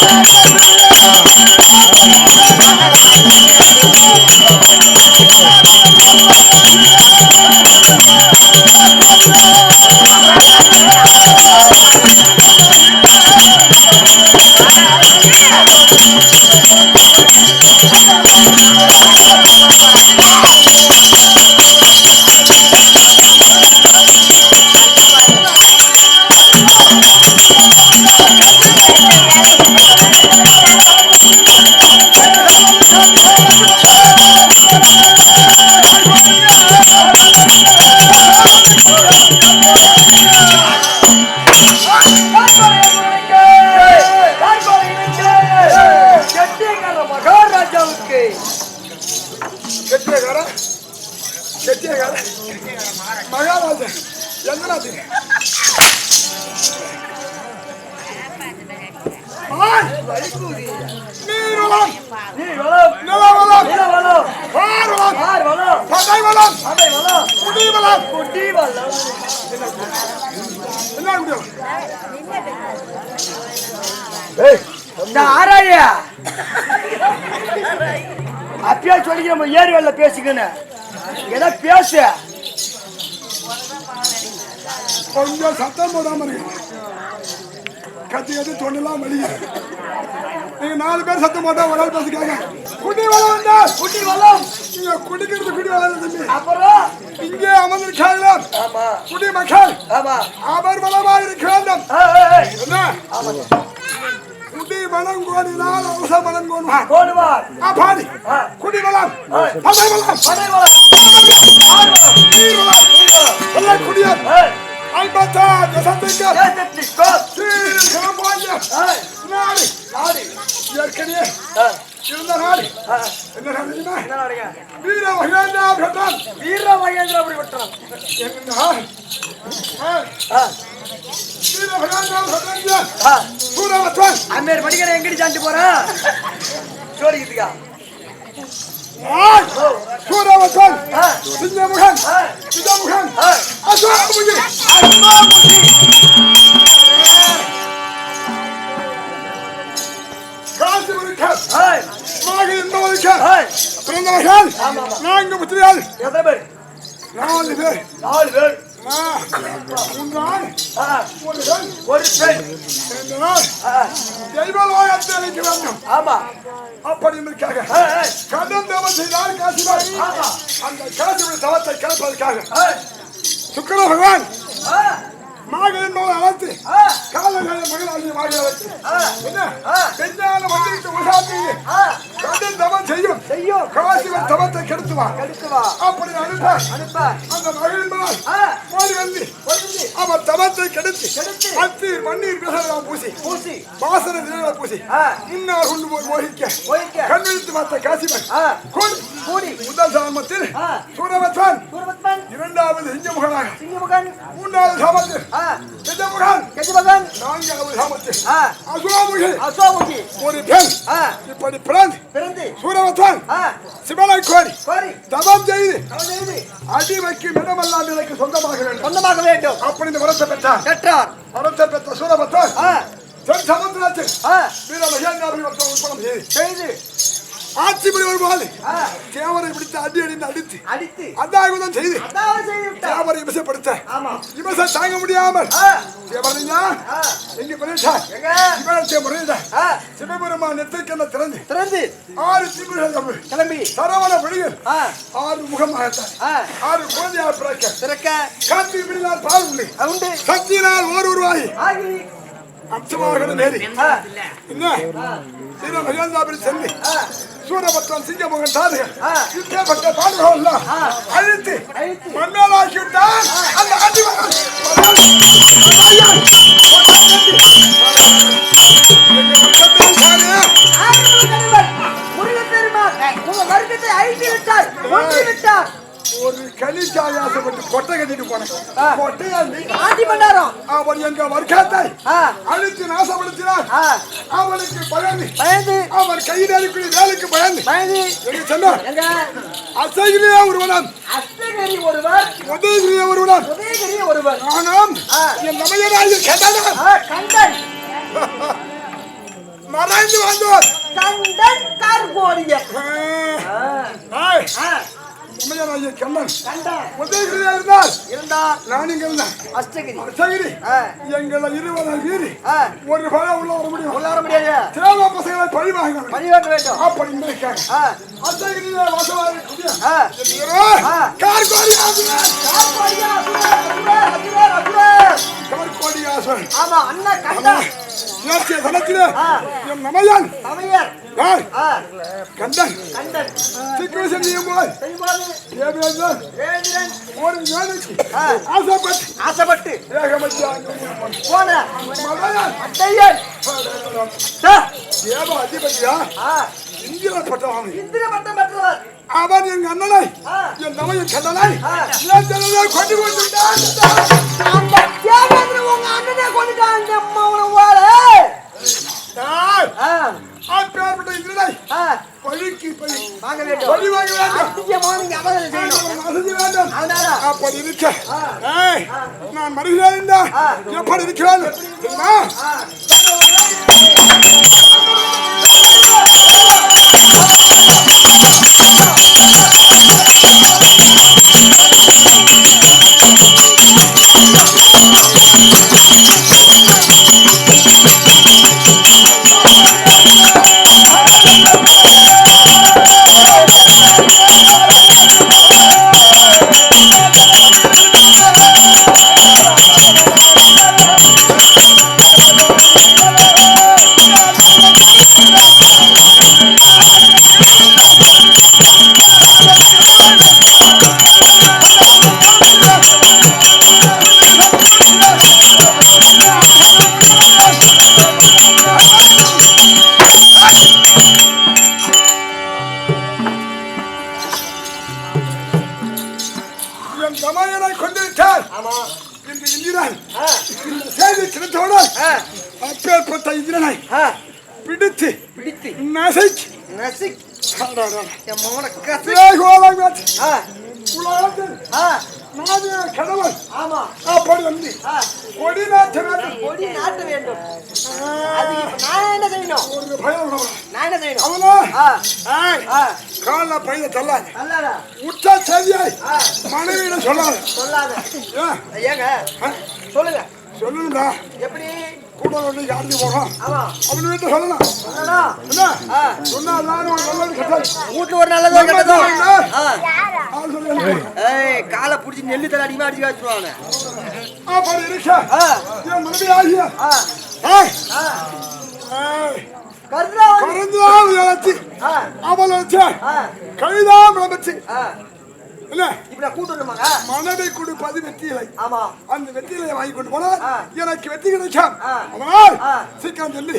Yeah! பேசிக்கணும் ஏதோ பேசு. கொஞ்சம் சத்தம் போடாம இருக்கு கத்தி கத்தி தொண்டெல்லாம் வலிக்குது. நீங்க நாலு பேர் சத்தம் போட்டா ஒரு ஆள் பேசிக்காங்க குடி வளம் வந்தா குடி வளம். நீங்க குடிக்கிறது குடி வளம் தம்பி. அப்புறம்? இங்கே அமர்ந்திருக்காங்க ஆமா. குடி மக்கள். ஆமா. 我々は பிறந்தவர்கள். நான்கு புத்திரியால் எத்தனை பேர்? நாலு பேர். நாலு பேர். ஒரு பெண். தெய்வலோகத்தை அழைக்க வேண்டும் ஆமா. அப்படி இருக்காக கடன் தவம் செய்தார் காசிபாய் ஆமா. அந்த காசிபுரி தவத்தை கிளப்பதற்காக சுக்கர பகவான். மகள் அழைத்து காலகால மகளாகிய மாகி அழைத்து ஆ, என்ன. பெண்ணான மந்திரிக்கு உசாத்தி. கடன் தவம் செய்யும். செய்யும். காசிவன் தவத்தை கெடுத்துவான். எடுத்து வா அப்படி அனுப்ப அனுப்ப அந்த மகளின் மகள் ஆ, ஓடி வந்து அவன் தவத்தை கெடுத்து கெடுத்து. அத்தீர் மண்ணீர் பிசலாம் பூசி பூசி. வாசனை திரள பூசி இன்னார் கொண்டு போய் மோகிக்க. மோகிக்க. கண்விழித்து பார்த்த காசிவன். கூடி. முதல் சாமத்தில் ஆ. இரண்டாவது சிங்கமுகனாக சிங்கமுகன் மூன்றாவது சாமத்தில் ஆ, கஜமுகன் கஜமகன் நான்காவது சாமத்தில் ஆ, அசுராமுகி. அசோமுகி ஒரு பெண். இப்படி பிறந்து பிறந்து. சூரவத்வன் ஆ, சிவனை கோரி. கோரி. தவம் செய்து. அடி வைக்கும் இடமெல்லாம் எனக்கு சொந்தமாக வேண்டும். சொந்தமாக வேண்டும். அப்படி இந்த வரத்தை பெற்றான் பெற்றார். வரத்தை பெற்ற சூரபத்வன் ஆ, தென் சமுத்திரத்தில் ஆ, வீர மகேந்திராபுரி வர்த்தகம் உட்படம் செய்து. செய்து. ஆட்சி புரி வரும்போது ஆ, தேவரை பிடித்து அடி அடிந்து அடித்து. அடித்து. அந்தாயுதம் செய்து. தேவரை இமசப்படுத்த. ஆமா. இமச தாங்க முடியாமல். தேவரையா எங்க எங்க? இவனத்தை முறையிட சிவபெருமா நெத்திக்கென்ன திறந்து? திறந்து. ஆறு திமிழ் கிளம்பி. சரவண விழிகள். ஆறு முகமாகத்தான். ஆறு குழந்தையாக பிறக்க. திறக்க காத்தி விழினால் பால் உண்டு. உண்டு. சக்தியினால் ஓர் உருவாகி. ஆகி அம்சமாக நேரி என்ன? வீர மகேந்திராபுரி செல்வி ஆ, சூரபத்ரன் சிங்கமகன் ஆ. யுத்தப்பட்ட பாடுகள் எல்லாம். அழித்து அழித்து. மண்ணாலாக்கி விட்டான் அந்த அடிமகன் முருகப்பெருமான். உங்க வர்க்கத்தை அழித்து விட்டார் கொன்று விட்டார் ஒரு கலிக்காய் ஆசைப்பட்டு கொட்டை கட்டிட்டு போனேன். கொட்டையா ஆதி மண்டாரம் அவன் எங்க வர்க்கத்தை அழித்து நாசப்படுத்தினான் ஆ, அவனுக்கு பயந்து. பயந்து. அவன் கையில் அடிக்கூடிய வேலைக்கு பயந்து. பயந்து. எங்க சொன்னார் அசையிலே அஸ்தக உதயநெறி ஒருவர். உதயகிரி ஒருவனார் உதயகிரி ஒருவர். நானும் ஆ. என் தமையனாகிய கண்டனம் ஆ, கண்டன். மறைந்து வந்தோர் கண்டன் கார்கோடியர். ஆ, தமையனாகிய கண்ணன் உதயகிரி இருந்தார் இருந்தார் நான் இங்க இருந்தேன் அஷ்டகிரி. ஆ, எங்களை இருவரை மீறி ஒரு பயம் உள்ள வர முடியும். உள்ள வர முடியாது. தேவ பசங்களை பழி வாங்க பணிவாக்க வேண்டும். அப்படி இருக்காங்க ஆ, ஆ. கார்கோடி ஆசுரன் ஆமா அண்ணன் கண்டன் நேற்றைய தனத்திலே. என் நமையான் கண்டன் செய்யும் போது செய்யும்போது தேவேந்திரன் வேந்திரன் ஒரு ஆ. ஆசைப்பட்டு. ஆசைப்பட்டு. போன மலையான் தேவ அதிபதியா? ஆ, இந்திரன் பட்டவன் இந்திர பட்டம் பெற்றவர். அவன் என் அண்ணனை. என் நமையின் கண்ணனை. கொண்டு கொண்டுட்டான் அந்த தேவேந்திரன் உங்க அண்ணனே கொண்டுட்டாங்க அம்மா உனவால ஆ, பழிக்கு பழி வாங்க வேண்டும் பழி வாங்க. வேண்டும் அதிகமாக நீங்க அபகரிக்க செய்யணும். வசதி வேண்டும். அதனால. அப்படி இருக்க. ஏய், நான் என்றால் எப்படி இருக்கிறான் தெரியுமா என் வீட்டுல ஒரு நல்லதோ கெட்டதோ காலை புடிச்சு நெல்லு தலை அடிமா அடிச்சு வச்சிருவாங்க கருதா ஆ, அவள் கைதான் விளம்பிச்சு ஆ, என்ன இப்ப நான் கூட்டு வரணுமாங்க மனைவி கொடுப்பது வெற்றிலை ஆமா அந்த வெற்றிலையை வாங்கி கொண்டு போனால் ஆ. எனக்கு வெற்றி கிடைக்கும் ஆ. அதனால். சீக்கிரம் சொல்லி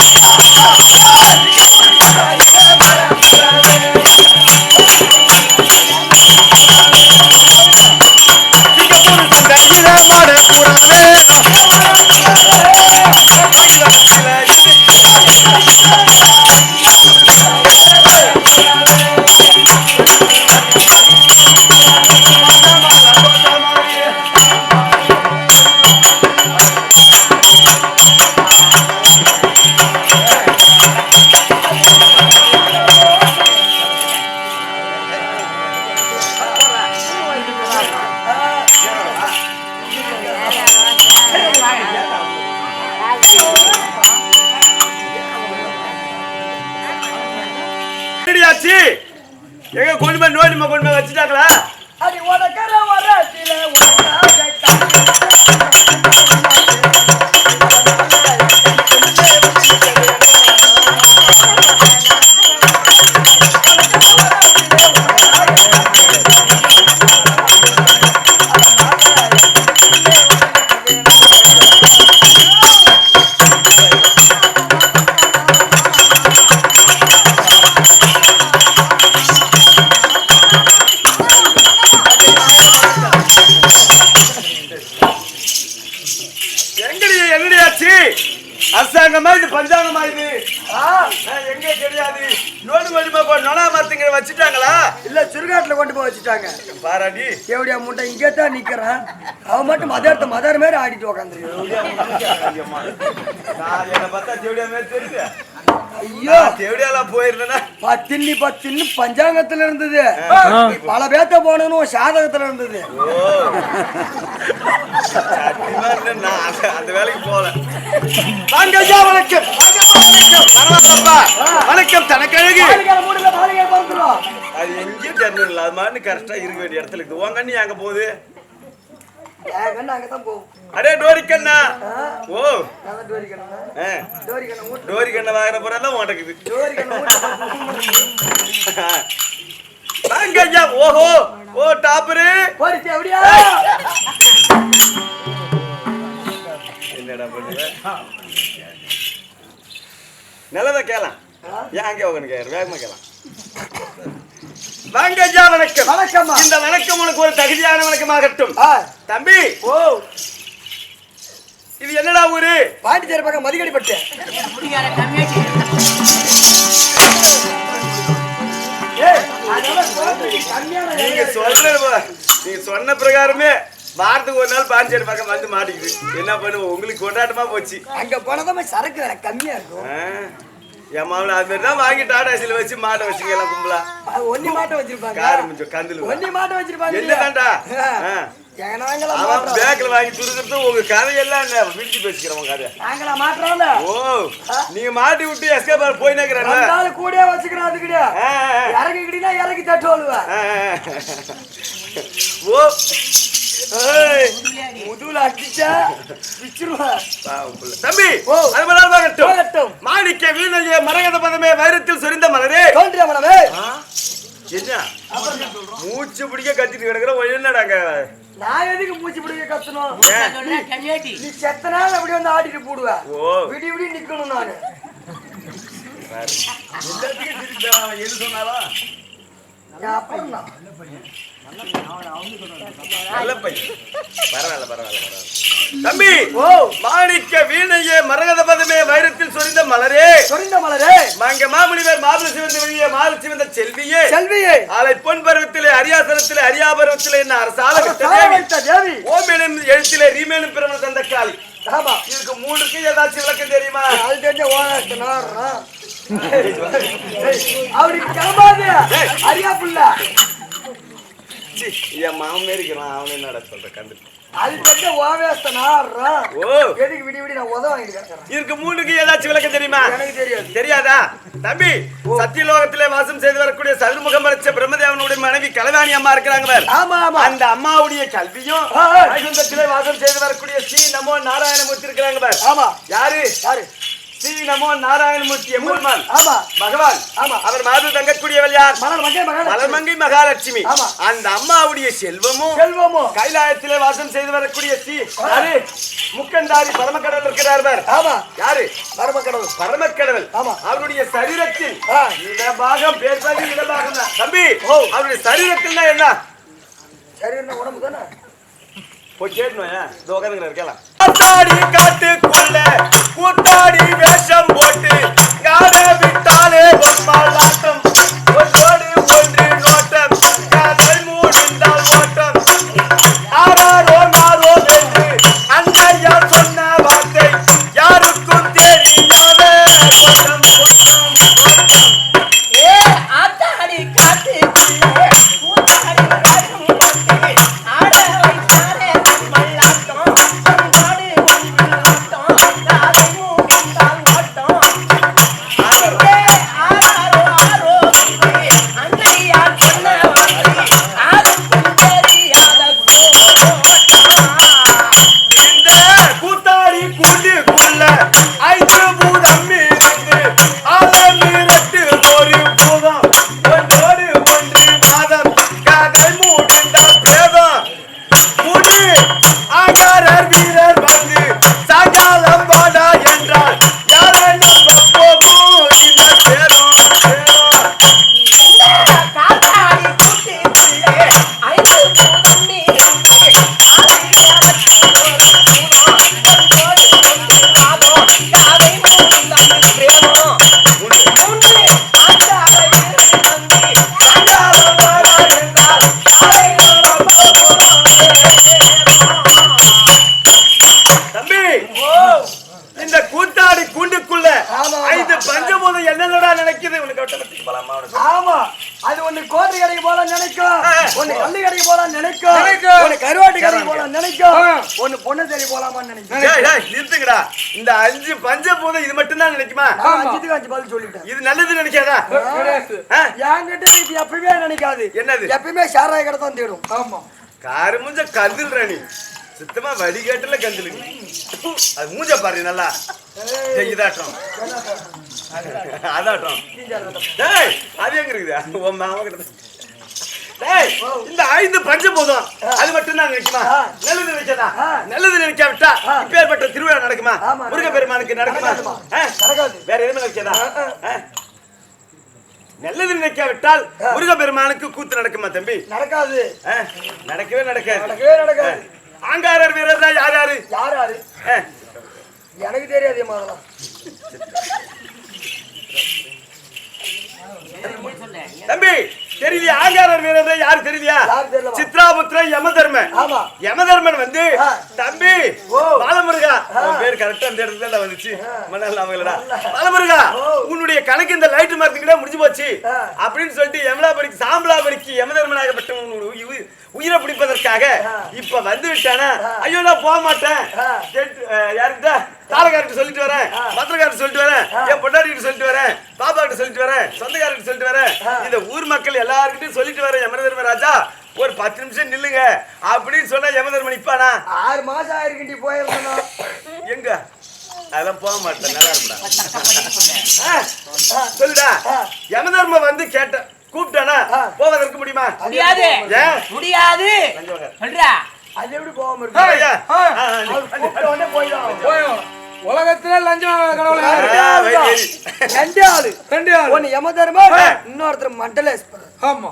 Thank என்னடியாச்சு எப்படியா முட்டை இங்கே தான் நிக்கிறான். அவன் மட்டும் மதாரத்தை மதார மாதிரி ஆடிட்டு உக்காந்துருக்கு ஐயோ. எப்படியெல்லாம் போயிருந்தேன்னா பத்தினி பத்தினி பஞ்சாங்கத்துல இருந்தது. பல பேத்த போனணும் சாதகத்துல இருந்தது. அந்த- வேலைக்கு போகல. வாங்க ஐயா வணக்கம். பரவாயில்லப்பா வணக்கம் தனக்கழகு. பாலிகால மூடுல பாலிகால பறந்துரும் அது எங்கேயும் தெரியல அது மாதிரி கரெக்டா இருக்க வேண்டிய இடத்துல இருக்குது. உன் கண்ணி அங்க போகுது? அடே டோரி கண்ணா. ஓ. நான் தான் டோரி கண்ணா. ஆ, டோரி கண்ணை மூட்டு டோரி கண்ணை வாங்குற போறதெல்லாம் உடக்குது டோரி கண்ணை மூட்டு வாங்க ஐயா. ஓஹோ. ஓ டாப்பரு. என்னடா பண்ணுற நல்லதா கேளாம். ஏன் அங்கே உனக்கு வேகமா கேளாம். வாங்க ஐயா வணக்கம் வணக்கம்மா. இந்த வணக்கம் உனக்கு ஒரு தகுதியான வணக்கமாகட்டும். தம்பி ஓ. இது என்னடா ஊரு? பாண்டிச்சேரி பக்கம் மதிகடி பட்டு ஏய், அதெல்லாம் குழந்தைக்கு கம்மியான நீங்க. சொல்ற நீங்க சொன்ன பிரகாரமே வாரத்துக்கு ஒரு நாள் பாஞ்சேரி பக்கம் வந்து மாட்டிக்குது. என்ன பண்ணுவோம் உங்களுக்கு கொண்டாட்டமா போச்சு. அங்க போனதான் சரக்கு விலை கம்மியா இருக்கும். என் அது மாதிரி தான் வாங்கி டாடாசில வச்சு மாட்டை வச்சுங்க எல்லாம் கும்பலா. அது ஒண்ணி மாட்ட வச்சிருப்பாங்க. காரு கொஞ்சம் கந்துல. ஒண்ணி மாட்ட வச்சிருப்பாங்க என்ன நாங்களா அவன் பேக்ல வாங்கி துருக்கிறது உங்க கதையெல்லாம் என்ன? விரிச்சு பேசிக்கிறோம் உங்க கதை நாங்களா மாட்டுறோம்ல? ஓ நீங்க மாட்டி விட்டு எஸ்கேப் போய் நிக்கிறேன்ல? வந்தாலும் கூடயே வச்சுக்கிறோம் அதுக்கிட்டே ஆ, ஆ, இறங்கிக்கிட்டீங்கன்னா இறக்கி தட்டு. ஓ முதுகுல அடிச்சா. தம்பி. அது மலர் மாணிக்க வீணைய மரகத பதமே வைரத்தில் சொரிந்த மலரே. தோன்றிய என்ன? மூச்சு பிடிக்க கத்திட்டு கிடக்குற என்னடாங்க நான் எதுக்கு மூச்சு பிடிக்க கத்தணும்? நீ செத்த நாள் அப்படி வந்து ஆடிட்டு போடுவேன் ஓ. விடி விடி நிக்கணும் நானு. எது சொன்னாலும்? அப்புறம் தம்பி ஓ மாணிக்க வீணையே மரகத பதமே வைரத்தில் சொரிந்த மலரே சொரிந்த மலரே மாங்க மாமுனிவர் மாபுல சிவந்த வெளியே மால சிவந்த செல்வியே செல்வியே ஆலை பொன் பருவத்திலே அரியாசனத்திலே அரியாபருவத்திலே என்ன அரசால வைத்த தேவி ஓமேனும் எழுத்திலே ரீமேனும் பிறந்த தந்த காளி ஆமா இதுக்கு மூணுக்கு ஏதாச்சும் விளக்கம் தெரியுமா அது தெரிஞ்ச ஓனா அப்படி கிளம்பாது அரியா புள்ள என் மாமே இருக்கிறான் அவன் என்னடா சொல்ற கண்டு அது தெரிஞ்ச ஓவேஸ்தனா ஓ. எதுக்கு விடி விடி நான் உத வாங்கிட்டு கிடக்குறேன்? இதுக்கு மூணுக்கு ஏதாச்சும் விளக்கம் தெரியுமா? எனக்கு தெரியாது. தெரியாதா? தம்பி சத்தியலோகத்திலே வாசம் செய்து வரக்கூடிய சதுர்முகம் படைச்ச பிரம்மதேவனுடைய மனைவி கலவாணி அம்மா இருக்கிறாங்க. ஆமா ஆமா. அந்த அம்மாவுடைய கல்வியும். வைகுந்தத்திலே வாசம் செய்து வரக்கூடிய ஸ்ரீ நமோ நாராயணமூர்த்தி இருக்கிறாங்க. ஆமா. யாரு? யாரு? ஸ்ரீ நமோ நாராயணமூர்த்தி எம்பெருமான் ஆமா. பகவான். ஆமா. அவர் மாது தங்கக்கூடியவள் யார்? மலர்மங்கை மகாலட்சுமி. அந்த அம்மாவுடைய செல்வமும் செல்வமோ கைலாயத்திலே வாசம் செய்து வரக்கூடிய ஸ்ரீ யாரு? முக்கந்தாரி பரமக்கடவுள் இருக்கிறார் பார். ஆமா. யாரு? மரமக்கடவுள் பரமக்கடவுள். ஆமா. அவருடைய சரீரத்தில். இடபாகம் பேர்பாதி இடபாகம் தம்பி. அவருடைய சரீரத்தில் என்ன? சரி என்ன உடம்பு தானே போய் கேட்டணும் ஏன் இந்த உட்காந்துங்க இருக்கலாம் காத்தாடி கூத்தாடி வேஷம் போட்டு காட விட்டாலே ஒப்பாளாட்டம் அஞ்சு பதில் சொல்லிட்டேன். இது நல்லது நினைக்காதா? என்கிட்ட இது எப்பயுமே நினைக்காது. என்னது? எப்பயுமே சாராய கடை தான் தேடும். ஆமா. காரு மூஞ்ச கந்துல்ற நீ. சுத்தமா வடிகட்டுல கந்துலு. அது மூஞ்ச பாரு நல்லா. டேய், இதாட்டம். அதாட்டம். டேய் அது எங்க இருக்குது? உன் மாமா கிட்ட இந்த ஐந்து பஞ்சபூதம் அது மட்டும் தான் நினைக்குமா. நல்லது நினைக்காதா ஆ. நல்லது நினைக்காவிட்டா இப்பேற்பட்ட திருவிழா நடக்குமா? ஆமா, முருகப்பெருமானுக்கு நடக்குமா. வேற எதுவும். ஆ? நல்லது நினைக்காவிட்டால் முருகப்பெருமானுக்கு கூத்து நடக்குமா தம்பி? நடக்காது? நடக்கவே நடக்காது. நடக்கவே நடக்காது. ஆங்காரர் வீரர்தான் யார் யாரு? யார் யாரு? ஆ. எனக்கு தெரியாது அதெல்லாம் தம்பி தெரியலையா ஆங்காரர் வீரர் யாரு தெரியலையா? சித்ராபுத்திர யமதர்மன். யமதர்மன் வந்து. தம்பி. பாலமுருகா. பேர் கரெக்டா அந்த இடத்துல வந்துச்சு. மணல் அவங்களடா. பாலமுருகா உன்னுடைய கணக்கு இந்த லைட் மரத்துக்கிட்ட முடிஞ்சு போச்சு. அப்படின்னு சொல்லிட்டு யமலாபரிக்கு சாம்பலாபரிக்கு யமதர்மனாகப்பட்ட உயிரை பிடிப்பதற்காக இப்ப வந்து விட்டானா ஐயோ நான் போக மாட்டேன். ஆ. கேட்டு, அஹ், யார்கிட்ட தாளக்காரருக்கு சொல்லிட்டு வரேன். பத்திரக்காரருக்கு சொல்லிட்டு வரேன். என் பொண்டாட்டிட்டு சொல்லிட்டு வரேன். பாப்பாக்கிட்ட சொல்லிட்டு வரேன். சொந்தக்காரருக்கு சொல்லிட்டு வரேன். இந்த ஊர் மக்கள் எல்லாருக்கிட்டையும் சொல்லிட்டு வரேன் யமதர்ம ராஜா ஒரு பத்து நிமிஷம் நில்லுங்க. அப்படின்னு சொன்னா யமதர்மன் நிப்பானா? ஆறு மாசம் ஆயிருக்கிட்டி போயிருந்தோம் எங்க? அதெல்லாம் போக மாட்டேன். நல்லா இருப்பா சொல்லுடா. யமதர்ம வந்து கேட்ட கூப்பிட்டானா? போவதற்கு முடியுமா? முடியாது. முடியாது. சொல்றா. அது எப்படி போகாம ஆ, இருக்கு? போயிடும். போயும் உலகத்திலே லஞ்சம் கடவுள். ரெண்டே ஆளு. ரெண்டு ஆளு. ஒன்னு யம தர்மன் இன்னொருத்தர் மண்டலேஸ்வரர். ஆமா.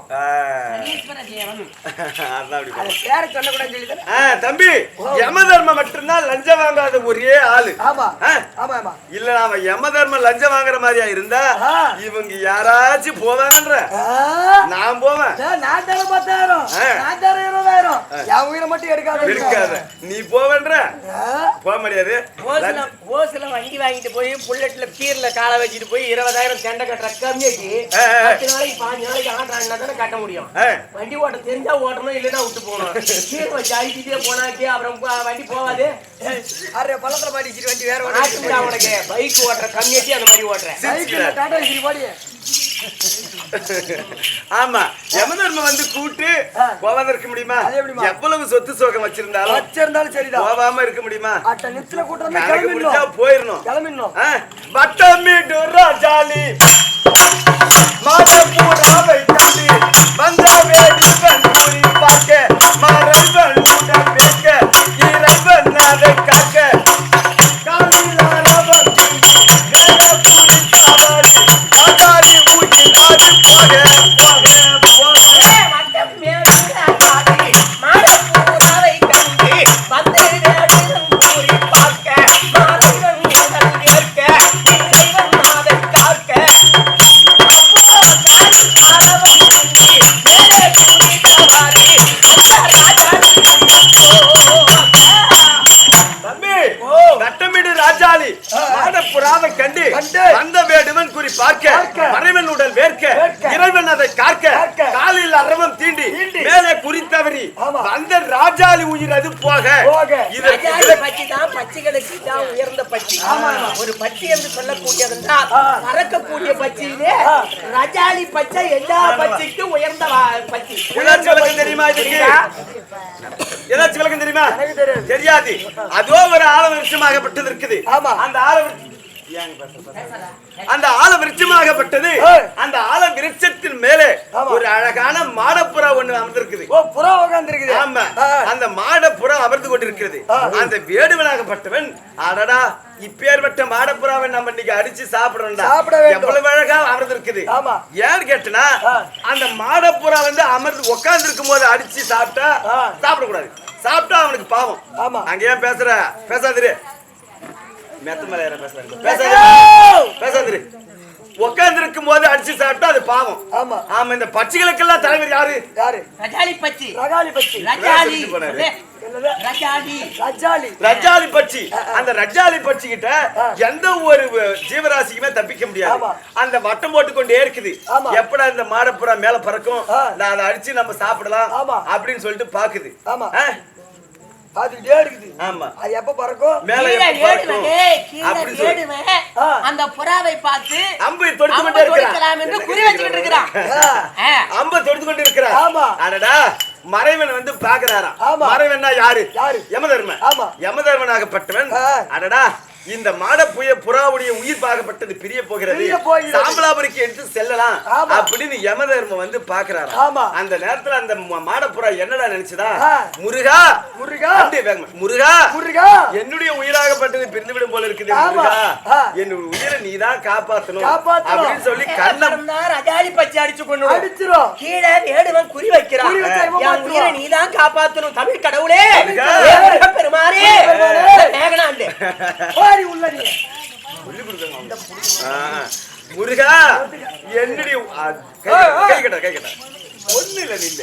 மட்டும்தான் லஞ்சம் வாங்காத ஒரே ஆளு. ஆமா. ஆ? ஆமா ஆமா. இல்ல நாம யமதர்ம லஞ்சம் வாங்குற மாதிரியா இருந்தா. இவங்க யாராச்சும் போவாங்கன்ற. நான் போவேன். நான் தர பத்தாயிரம். நான் தர இருபதாயிரம். என் உயிரை மட்டும் எடுக்காத. இருக்காத நீ போவேன்ற. போக முடியாது. ஓசில வண்டி வாங்கிட்டு போய் புல்லட்ல கீர்ல காலை வச்சுட்டு போய் இருபதாயிரம் செண்டை கட்டுற கம்மியாச்சு. ஆ, ஆ. பத்து நாளைக்கு பாஞ்சு நாளைக்கு ஆடுறாங்கன்னா தானே கட்ட முடியும். வண்டி ஓட்ட தெரிஞ்சா ஓட்டணும் இல்லைன்னா விட்டு போகணும். கீரை வச்சு அழிச்சிட்டே போனாச்சு அப்புறம் வண்டி போவாது அரை வண்டி வேற உனக்கு. பைக் ஓட்டுற கம்மியாச்சு அந்த மாதிரி ஓட்டுறேன் டாடா ஆமா யமதர்ம வந்து கூட்டு. போவாம இருக்க முடியுமா? எவ்வளவு சொத்து சோகம் வச்சிருந்தாலும் வச்சிருந்தாலும் சரிதான். போகாம இருக்க முடியுமா? அட்ட நித்துல கூட்டம் கிளம்பிடணும். போயிடணும். கிளம்பிடணும். வட்டமிட்டு ராஜாலி மாதப்பூராவை ஆடி குறித்தவரி. ஆமா. வந்த ராஜாளி உயிர் அது போக. தான் உயர்ந்த. ஒரு என்று. ரஜாலி பச்சை எல்லா பட்சிக்கும் உயர்ந்த ஏதாச்சும் விளக்கம் தெரியுமா இதுக்கு? விளக்கம் தெரியுமா? தெரியாது. தெரியாது. அதோ ஒரு ஆல விருட்சமாகப்பட்டது இருக்குது. ஆமா. அந்த ஆல அந்த ஆல விருட்சமாகப்பட்டது. அந்த ஆல விருட்சத்தின் மேலே. ஒரு அழகான மாடப்புறா ஒண்ணு அமர்ந்திருக்குது ஓ புறா உட்காந்துருக்குது ஆமா அந்த மாடப்புறா அமர்ந்து கொண்டிருக்கிறது. அந்த வேடுவனாகப்பட்டவன் அடடா இப்பேற்பட்ட மாடப்புறாவை நம்ம இன்னைக்கு அடிச்சு சாப்பிடணும்டா சாப்பிட வேண்டும். எவ்வளவு அழகா அமர்ந்திருக்குது ஆமா. ஏன்னு கேட்டனா. அந்த மாடப்புறா வந்து அமர்ந்து உட்கார்ந்து இருக்கும் போது அடிச்சு சாப்பிட்டா. சாப்பிடக்கூடாது சாப்பிட்டா அவனுக்கு பாவம் ஆமா. அங்க ஏன் பேசுற பேசாதிரு மெத்த மேல பேசாதிரு போது அடிச்சு சாப்பிட்டா அது பாவம். ஆமா. ஆமா இந்த பட்சிகளுக்கெல்லாம் தலைவர் யாரு? யாரு? ரஜாலி பச்சி ரஜாலி ரஜாலி பட்சி அந்த ரஜாலி பட்சி கிட்ட எந்த ஒரு ஜீவராசிக்குமே தப்பிக்க முடியாது. ஆமா. அந்த வட்டம் போட்டு கொண்டே இருக்குது. ஆமா. எப்படா இந்த மாடப்புறா மேல பறக்கும். நான் அதை அடிச்சு நம்ம சாப்பிடலாம் ஆமா. அப்படின்னு சொல்லிட்டு பாக்குது. ஆமா. பாத்துக்கிட்டே இருக்குது ஆமா அது எப்ப பறக்கும் மேல ஏடுவேன். அந்த புறாவை பார்த்து அம்பை தொடுத்து கொண்டே இருக்கிறான் தொடுக்கலாம் என்று குறி வச்சுக்கிட்டு இருக்கிறான் ஆ. ஆ. அம்ப தொடுத்து கொண்டு இருக்கிறான் ஆமா. அடடா மறைவன் வந்து பாக்குறாராம் ஆமா. மறைவன்னா யாரு யாரு? யமதர்மன் ஆமா. யமதர்மனாகப்பட்டவன். அடடா இந்த மாடப்புய புறாவுடைய உயிர் பாகப்பட்டது பிரிய போகிறது. சாம்பலாபுரிக்கு எடுத்து செல்லலாம். அப்படின்னு யமதர்மன் வந்து பாக்குறாராம் ஆமா. அந்த நேரத்துல அந்த மாடப்புறா என்னடா நினைச்சுதா. முருகா முருகா. முருகா முருகா என்னுடைய உயிராகப்பட்டது பிரிந்து விடும் போல இருக்குது. முருகா. என்னுடைய உயிரை நீதான் காப்பாத்தணும் காப்பாத்தணும். அப்படின்னு சொல்லி கண்ணம் ரஜாடி பச்சை அடிச்சு கொண்டு அடிச்சிரும் கீழே வேடுவன் குறி வைக்கிறான் என். உயிரை நீதான் காப்பாத்தணும் தமிழ் கடவுளே பெருமாறே பெருமாளே. மேகனாண்டு ஓடி உள்ள நீ சொல்லி கொடுங்க ஆ. முருகா கை கட்ட கை கட்ட நில்ல.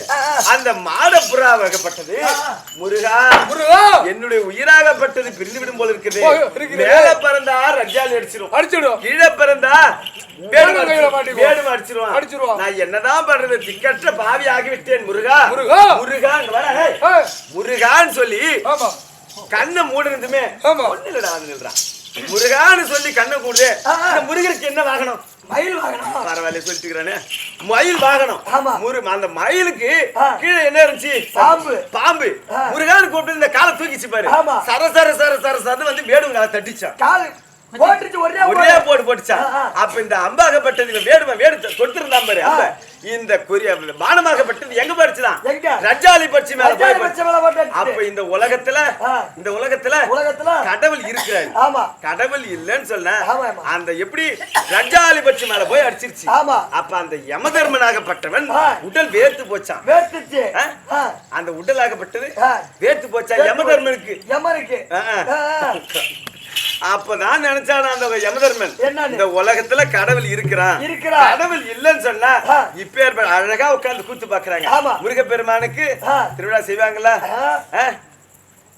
அந்த மாடப்புறா வகைப்பட்டது முருகா முருகா! என்னுடைய உயிராகப்பட்டது பிரிந்து விடும் போல இருக்குது. மேல பிறந்தா ரஜாலி அடிச்சிரும். அடிச்சிடும். கீழே பிறந்தா. வேடு அடிச்சிருவான். அடிச்சிருவான். நான் என்னதான் பண்றது? திக்கற்ற பாவி ஆகிவிட்டேன் முருகா. முருகா. முருகா இங்க வாடா, ஹே. ஏய், முருகான்னு சொல்லி ஆமா. கண்ணை மூடுனதுமே. ஒண்ணு இல்லடா நில்றான் முருகான்னு சொல்லி கண்ணை மூடுது இந்த முருகருக்கு என்ன வாகனம் மயில் வாங்கணும் பரவாயில்ல சொல்லிட்டுக்கிறானே மயில் வாகனம் ஆமா. முரு அந்த மயிலுக்கு. கீழே என்ன இருந்துச்சு பாம்பு. பாம்பு. முருகான்னு கூப்பிட்டு இந்த காலை தூக்கிச்சு பாரு. சர சர சர சர சர வந்து காலை தட்டிச்சான் போட்டுச்சு ஒரே ஒரே. அப்ப இந்த அம்பாகப்பட்டது இவன் வேடுவன் வேடு கொடுத்திருந்தான் பாரு. இந்த குறி பானமாகப்பட்டது எங்க படிச்சுதான்? ரஜாலி பட்சி மேல அப்ப இந்த உலகத்துல. இந்த உலகத்துல உலகத்துல கடவுள் இருக்கிறாரு. ஆமா. கடவுள் இல்லைன்னு சொன்ன ஆமா, ஆமா. அந்த எப்படி ரஜாலி பட்சி மேல போய் அடிச்சிருச்சு. ஆமா. அப்ப அந்த யமதர்மனாகப்பட்டவன். உடல் வேர்த்து போச்சான் வேர்த்துச்சு. அந்த உடலாகப்பட்டது. வேர்த்து போச்சா? யமதர்மனுக்கு. யமனுக்கு அப்பதான் நினைச்சான அந்த யமதர்மன்? இந்த உலகத்துல கடவுள் இருக்கிறான் இருக்கிறான். கடவுள் இல்லைன்னு சொன்னா. இப்ப அழகா உட்கார்ந்து கூத்து பாக்குறாங்க ஆ. திருவிழா செய்வாங்களா?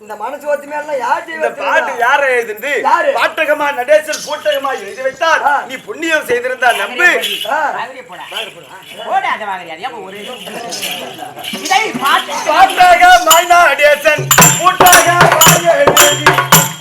இந்த மனசு ஒத்தி மேல யார் இந்த பாட்டு யார எழுதுந்து? பாட்டகமா நடேசர் பூட்டகமா எழுதி வைத்தார் ஆ. நீ புண்ணியம் செய்திருந்தா நம்பு வாங்கடி போடா. போடா, அதை வாங்கடி. அது ஏன் ஒரு இதை பாட்டு பாட்டகமா நடேசன் பூட்டகமா எழுதி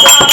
Yeah.